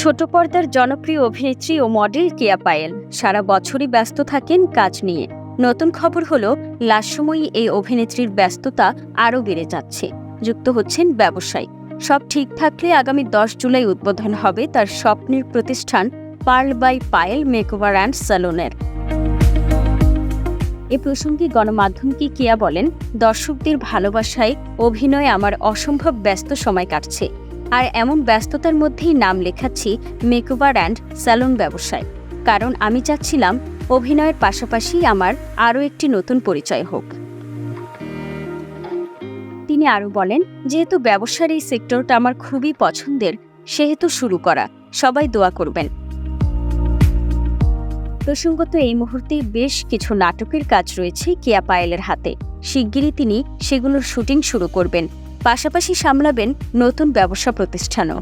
ছোট পর্দার জনপ্রিয় অভিনেত্রী ও মডেল কেয়া পায়েল। সারা বছরই ব্যস্ত থাকেন কাজ নিয়ে। নতুন খবর হলো লাস্যময়ী এই অভিনেত্রীর ব্যস্ততা আরও বেড়ে যাচ্ছে। যুক্ত হচ্ছেন ব্যবসায়ী। সব ঠিক থাকলে আগামী দশ জুলাই উদ্বোধন হবে তার স্বপ্নের প্রতিষ্ঠান pearl by Payel makeover and স্যালনের। এ প্রসঙ্গে গণমাধ্যমকে কিয়া বলেন, দর্শকদের ভালোবাসায় অভিনয়ে আমার অসম্ভব ব্যস্ত সময় কাটছে। আর এমন ব্যস্ততার মধ্যেই নাম লেখাচ্ছি মেকওভার অ্যান্ড স্যালন ব্যবসায়। কারণ আমি চাচ্ছিলাম অভিনয়ের পাশাপাশি আমার আরও একটি নতুন পরিচয় হোক। তিনি আরও বলেন, যেহেতু ব্যবসার এই সেক্টরটা আমার খুবই পছন্দের, সেহেতু শুরু করা। সবাই দোয়া করবেন। প্রসঙ্গত এই মুহূর্তে বেশ কিছু নাটকের কাজ রয়েছে কেয়া পায়েলের হাতে। শিগগিরই তিনি সেগুলোর শুটিং শুরু করবেন। পাশাপাশি সামলাবেন নতুন ব্যবসা প্রতিষ্ঠানও।